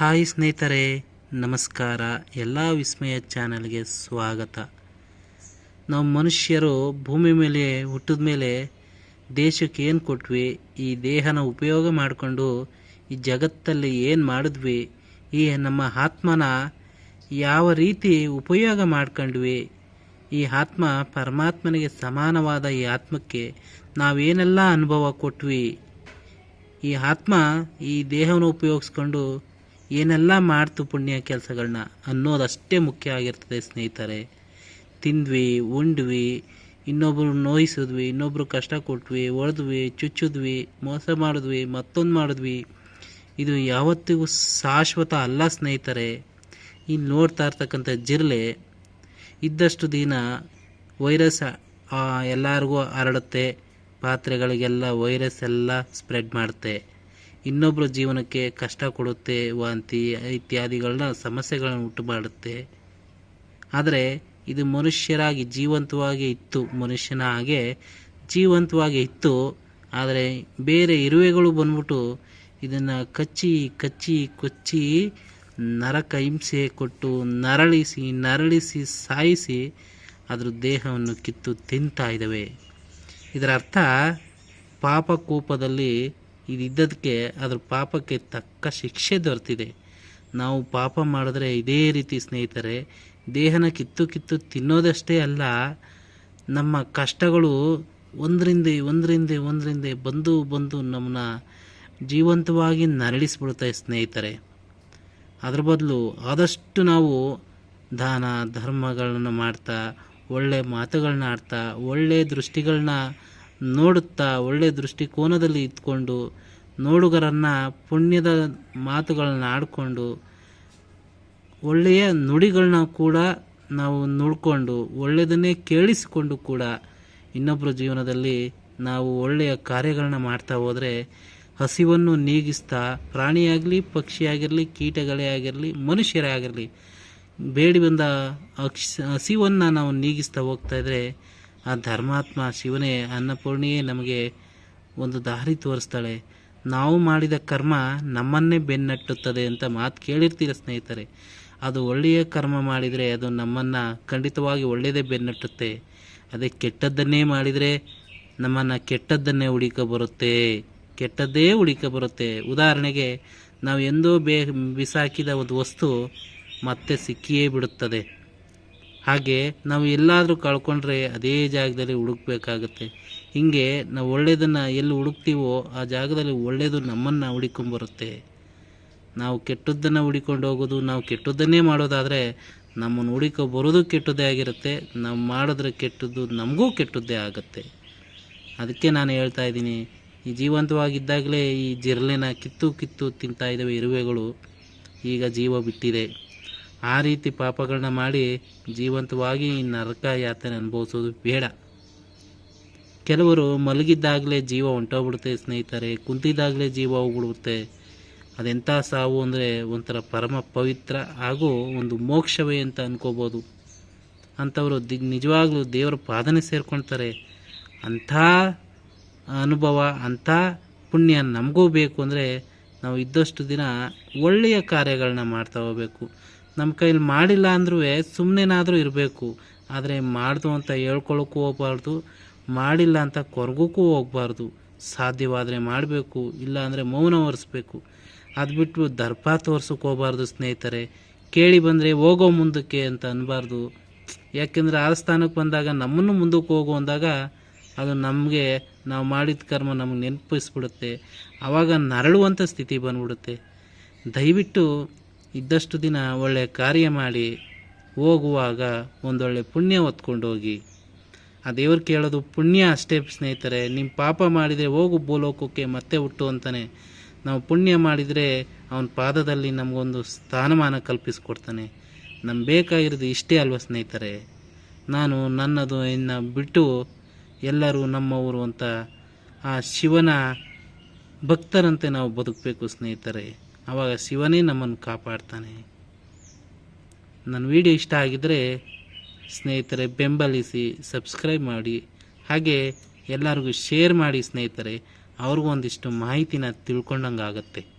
Hi ಸ್ನೇಹಿತರೆ, ನಮಸ್ಕಾರ. ಎಲ್ಲ ವಿಸ್ಮಯ ಚಾನಲ್ಗೆ ಸ್ವಾಗತ. ನಾವು ಮನುಷ್ಯರು ಭೂಮಿ ಮೇಲೆ, ಹುಟ್ಟಿದ ಮೇಲೆ ದೇಶಕ್ಕೆ ಏನು ಕೊಟ್ವಿ? ಈ ದೇಹನ ಉಪಯೋಗ ಮಾಡಿಕೊಂಡು ಈ ಜಗತ್ತಲ್ಲಿ ಏನು ಮಾಡಿದ್ವಿ? ಈ ನಮ್ಮ ಆತ್ಮನ ಯಾವ ರೀತಿ ಉಪಯೋಗ ಮಾಡ್ಕೊಂಡ್ವಿ? ಈ ಆತ್ಮ ಪರಮಾತ್ಮನಿಗೆ ಸಮಾನವಾದ ಈ ಆತ್ಮಕ್ಕೆ ನಾವೇನೆಲ್ಲ ಅನುಭವ ಕೊಟ್ವಿ? ಈ ಆತ್ಮ ಈ ದೇಹವನ್ನು ಉಪಯೋಗಿಸ್ಕೊಂಡು ಏನೆಲ್ಲ ಮಾಡ್ತು ಪುಣ್ಯ ಕೆಲಸಗಳನ್ನ ಅನ್ನೋದಷ್ಟೇ ಮುಖ್ಯ ಆಗಿರ್ತದೆ ಸ್ನೇಹಿತರೆ. ತಿಂದ್ವಿ, ಉಂಡ್ವಿ, ಇನ್ನೊಬ್ರು ನೋಯಿಸಿದ್ವಿ, ಇನ್ನೊಬ್ರು ಕಷ್ಟ ಕೊಟ್ವಿ ಹೊಡೆದ್ವಿ ಚುಚ್ಚಿದ್ವಿ, ಮೋಸ ಮಾಡಿದ್ವಿ, ಮತ್ತೊಂದು ಮಾಡಿದ್ವಿ. ಇದು ಯಾವತ್ತಿಗೂ ಶಾಶ್ವತ ಅಲ್ಲ ಸ್ನೇಹಿತರೆ. ಇಲ್ಲಿ ನೋಡ್ತಾ ಇರ್ತಕ್ಕಂಥ ಜಿರಲೆ, ಇದ್ದಷ್ಟು ದಿನ ವೈರಸ್ ಎಲ್ಲರಿಗೂ ಹರಡುತ್ತೆ. ಪಾತ್ರೆಗಳಿಗೆಲ್ಲ ವೈರಸ್ ಎಲ್ಲ ಸ್ಪ್ರೆಡ್ ಮಾಡುತ್ತೆ. ಇನ್ನೊಬ್ಬರ ಜೀವನಕ್ಕೆ ಕಷ್ಟ ಕೊಡುತ್ತೆ ವಾಂತಿ ಇತ್ಯಾದಿಗಳನ್ನ ಸಮಸ್ಯೆಗಳನ್ನು ಉಂಟು ಮಾಡುತ್ತೆ ಆದರೆ ಇದು ಮನುಷ್ಯರಾಗಿ ಜೀವಂತವಾಗಿ ಇತ್ತು, ಮನುಷ್ಯನ ಹಾಗೆ ಜೀವಂತವಾಗಿ ಇತ್ತು. ಆದರೆ ಬೇರೆ ಇರುವೆಗಳು ಬಂದ್ಬಿಟ್ಟು ಇದನ್ನು ಕಚ್ಚಿ ಕಚ್ಚಿ, ಕೊಚ್ಚಿ ನರಕ ಹಿಂಸೆ ಕೊಟ್ಟು ನರಳಿಸಿ ನರಳಿಸಿ, ಸಾಯಿಸಿ ಅದ್ರ ದೇಹವನ್ನು ಕಿತ್ತು ತಿಂತಾ ಇದ್ದಾವೆ. ಇದರ ಅರ್ಥ ಪಾಪ ಕೂಪದಲ್ಲಿ ಇದಿದ್ದದಕ್ಕೆ ಅದ್ರ ಪಾಪಕ್ಕೆ ತಕ್ಕ ಶಿಕ್ಷೆ ದೊರೆತಿದೆ. ನಾವು ಪಾಪ ಮಾಡಿದ್ರೆ ಇದೇ ರೀತಿ ಸ್ನೇಹಿತರೆ, ದೇಹನ ಕಿತ್ತು ಕಿತ್ತು ತಿನ್ನೋದಷ್ಟೇ ಅಲ್ಲ, ನಮ್ಮ ಕಷ್ಟಗಳು ಒಂದರಿಂದ ಒಂದರಿಂದ ಒಂದರಿಂದ ಬಂದು ಬಂದು ನಮ್ಮನ್ನ ಜೀವಂತವಾಗಿ ನರಳಿಸ್ಬಿಡುತ್ತೆ ಸ್ನೇಹಿತರೆ. ಅದ್ರ ಬದಲು ಆದಷ್ಟು ನಾವು ದಾನ, ಧರ್ಮಗಳನ್ನು ಮಾಡ್ತಾ, ಒಳ್ಳೆ ಮಾತುಗಳನ್ನ ಆಡ್ತಾ, ಒಳ್ಳೆ ದೃಷ್ಟಿಗಳನ್ನ ನೋಡುತ್ತಾ ಒಳ್ಳೆಯ ದೃಷ್ಟಿಕೋನದಲ್ಲಿ ಇದ್ಕೊಂಡು ನೋಡುಗರನ್ನು ಪುಣ್ಯದ ಮಾತುಗಳನ್ನ ಆಡಿಕೊಂಡು ಒಳ್ಳೆಯ ನುಡಿಗಳನ್ನ ಕೂಡ ನಾವು ನೋಡಿಕೊಂಡು ಒಳ್ಳೆಯದನ್ನೇ ಕೇಳಿಸಿಕೊಂಡು ಕೂಡ ಇನ್ನೊಬ್ಬರ ಜೀವನದಲ್ಲಿ ನಾವು ಒಳ್ಳೆಯ ಕಾರ್ಯಗಳನ್ನ ಮಾಡ್ತಾ ಹೋದರೆ ಹಸಿವನ್ನು ನೀಗಿಸ್ತಾ ಪ್ರಾಣಿಯಾಗಲಿ, ಪಕ್ಷಿಯಾಗಿರಲಿ, ಕೀಟಗಳೇ ಆಗಿರಲಿ, ಮನುಷ್ಯರೇ ಆಗಿರಲಿ, ಬೇಡಿ ಬಂದ ಹಸಿವನ್ನು ನಾವು ನೀಗಿಸ್ತಾ ಹೋಗ್ತಾ ಇದ್ದರೆ ಆ ಧರ್ಮಾತ್ಮ ಶಿವನೇ, ಅನ್ನಪೂರ್ಣಿಯೇ ನಮಗೆ ಒಂದು ದಾರಿ ತೋರಿಸ್ತಾಳೆ. ನಾವು ಮಾಡಿದ ಕರ್ಮ ನಮ್ಮನ್ನೇ ಬೆನ್ನಟ್ಟುತ್ತದೆ ಅಂತ ಮಾತು ಕೇಳಿರ್ತೀರ ಸ್ನೇಹಿತರೆ. ಅದು ಒಳ್ಳೆಯ ಕರ್ಮ ಮಾಡಿದರೆ ಅದು ನಮ್ಮನ್ನು ಖಂಡಿತವಾಗಿ ಒಳ್ಳೆಯದೇ ಬೆನ್ನಟ್ಟುತ್ತೆ. ಅದೇ ಕೆಟ್ಟದ್ದನ್ನೇ ಮಾಡಿದರೆ ನಮ್ಮನ್ನು ಕೆಟ್ಟದ್ದನ್ನೇ ಹುಡುಕ ಬರುತ್ತೆ. ಕೆಟ್ಟದ್ದೇ ಹುಡುಕ ಬರುತ್ತೆ. ಉದಾಹರಣೆಗೆ ನಾವು ಎಂದೋ ಬೇ, ಬಿಸಾಕಿದ ಒಂದು ವಸ್ತು ಮತ್ತೆ ಸಿಕ್ಕಿಯೇ ಬಿಡುತ್ತದೆ. ಹಾಗೆ ನಾವು ಎಲ್ಲಾದರೂ ಕಳ್ಕೊಂಡ್ರೆ ಅದೇ ಜಾಗದಲ್ಲಿ ಹುಡುಕ್ಬೇಕಾಗತ್ತೆ. ಹೀಗೆ ನಾವು ಒಳ್ಳೆಯದನ್ನು ಎಲ್ಲಿ ಹುಡುಕ್ತೀವೋ ಆ ಜಾಗದಲ್ಲಿ ಒಳ್ಳೆಯದು ನಮ್ಮನ್ನು ಹುಡಿಕೊಂಬರುತ್ತೆ. ನಾವು ಕೆಟ್ಟದ್ದನ್ನು ಹುಡಿಕೊಂಡು ಹೋಗೋದು, ನಾವು ಕೆಟ್ಟದ್ದನ್ನೇ ಮಾಡೋದಾದರೆ ನಮ್ಮನ್ನು ಹುಡುಕೋ ಬರೋದು ಕೆಟ್ಟದ್ದೇ ಆಗಿರುತ್ತೆ, ನಾವು ಮಾಡಿದ್ರೆ ಕೆಟ್ಟದ್ದು ನಮಗೂ ಕೆಟ್ಟದ್ದೇ ಆಗುತ್ತೆ. ಅದಕ್ಕೆ ನಾನು ಹೇಳ್ತಾ ಇದ್ದೀನಿ, ಈ ಜೀವಂತವಾಗಿದ್ದಾಗಲೇ ಈ ಜಿರಲೆನ ಕಿತ್ತು ಕಿತ್ತು ತಿಂತಾ ಇದ್ದಾವೆ ಇರುವೆಗಳು, ಈಗ ಜೀವ ಬಿಟ್ಟಿದೆ. ಆ ರೀತಿ ಪಾಪಗಳನ್ನ ಮಾಡಿ ಜೀವಂತವಾಗಿ ನರಕ ಯಾತನೆ ಅನುಭವಿಸೋದು ಬೇಡ. ಕೆಲವರು ಮಲಗಿದ್ದಾಗಲೇ ಜೀವ ಹೊಂಟೋಗ್ಬಿಡುತ್ತೆ ಸ್ನೇಹಿತರೆ, ಕುಂತಿದ್ದಾಗಲೇ ಜೀವ ಹೋಗ್ಬಿಡುತ್ತೆ. ಅದೆಂಥ ಸಾವು ಅಂದರೆ ಒಂಥರ ಪರಮ ಪವಿತ್ರ ಹಾಗೂ ಒಂದು ಮೋಕ್ಷವೇ ಅಂತ ಅನ್ಕೋಬೋದು. ಅಂಥವರು ದಿ ನಿಜವಾಗ್ಲೂ ದೇವರ ಪಾದನೆ ಸೇರ್ಕೊಳ್ತಾರೆ ಅಂಥ ಅನುಭವ, ಅಂಥ ಪುಣ್ಯ ನಮಗೂ ಬೇಕು ಅಂದರೆ ನಾವು ಇದ್ದಷ್ಟು ದಿನ ಒಳ್ಳೆಯ ಕಾರ್ಯಗಳನ್ನ ಮಾಡ್ತಾ ಹೋಗ್ಬೇಕು. ನಮ್ಮ ಕೈಲಿ ಮಾಡಿಲ್ಲ ಅಂದ್ರೂ ಸುಮ್ಮನೆನಾದರೂ ಇರಬೇಕು. ಆದರೆ ಮಾಡ್ದು ಅಂತ ಹೇಳ್ಕೊಳ್ಳೋಕ್ಕೂ ಹೋಗ್ಬಾರ್ದು, ಮಾಡಿಲ್ಲ ಅಂತ ಕೊರಗೋಕ್ಕೂ ಹೋಗ್ಬಾರ್ದು. ಸಾಧ್ಯವಾದರೆ ಮಾಡಬೇಕು, ಇಲ್ಲ ಅಂದರೆ ಮೌನ ಒರೆಸ್ಬೇಕು. ಅದು ಬಿಟ್ಟು ದರ್ಪ ತೋರ್ಸೋಕೆ ಹೋಗ್ಬಾರ್ದು ಸ್ನೇಹಿತರೆ. ಕೇಳಿ ಬಂದರೆ ಹೋಗೋ ಮುಂದಕ್ಕೆ ಅಂತ ಅನ್ನಬಾರ್ದು ಯಾಕೆಂದರೆ ಆ ಸ್ಥಾನಕ್ಕೆ ಬಂದಾಗ ನಮ್ಮನ್ನು ಮುಂದಕ್ಕೆ ಹೋಗು ಅಂದಾಗ ಅದು ನಮಗೆ, ನಾವು ಮಾಡಿದ ಕರ್ಮ ನಮಗೆ ನೆನಪಿಸ್ಬಿಡುತ್ತೆ. ಆವಾಗ ನರಳುವಂಥ ಸ್ಥಿತಿ ಬಂದ್ಬಿಡುತ್ತೆ. ದಯವಿಟ್ಟು ಇದ್ದಷ್ಟು ದಿನ ಒಳ್ಳೆಯ ಕಾರ್ಯ ಮಾಡಿ ಹೋಗುವಾಗ ಒಂದೊಳ್ಳೆ ಪುಣ್ಯ ಹೊತ್ಕೊಂಡು ಹೋಗಿ ಆ ದೇವ್ರು ಕೇಳೋದು ಪುಣ್ಯ ಅಷ್ಟೇ ಸ್ನೇಹಿತರೆ ನಿಮ್ಮ ಪಾಪ ಮಾಡಿದರೆ ಹೋಗು ಭೂಲೋಕಕ್ಕೆ, ಮತ್ತೆ ಹುಟ್ಟು ಅಂತಾನೆ. ನಾವು ಪುಣ್ಯ ಮಾಡಿದರೆ ಅವನ ಪಾದದಲ್ಲಿ ನಮಗೊಂದು ಸ್ಥಾನಮಾನ ಕಲ್ಪಿಸ್ಕೊಡ್ತಾನೆ. ನಮ್ಗೆ ಬೇಕಾಗಿರೋದು ಇಷ್ಟೇ ಅಲ್ವ ಸ್ನೇಹಿತರೆ? ನಾನು ನನ್ನದು ಇನ್ನು ಬಿಟ್ಟು ಎಲ್ಲರೂ ನಮ್ಮವರು ಅಂತ ಆ ಶಿವನ ಭಕ್ತರಂತೆ ನಾವು ಬದುಕಬೇಕು ಸ್ನೇಹಿತರೆ. ಆವಾಗ ಶಿವನೇ ನಮ್ಮನ್ನು ಕಾಪಾಡ್ತಾನೆ. ನನ್ನ ವಿಡಿಯೋ ಇಷ್ಟ ಆಗಿದ್ದರೆ ಸ್ನೇಹಿತರೆ, ಬೆಂಬಲಿಸಿ, ಸಬ್ಸ್ಕ್ರೈಬ್ ಮಾಡಿ. ಹಾಗೆ ಎಲ್ಲರಿಗೂ ಶೇರ್ ಮಾಡಿ ಸ್ನೇಹಿತರೆ, ಅವ್ರಿಗೂ ಒಂದಿಷ್ಟು ಮಾಹಿತಿನ ತಿಳ್ಕೊಂಡಂಗೆ ಆಗುತ್ತೆ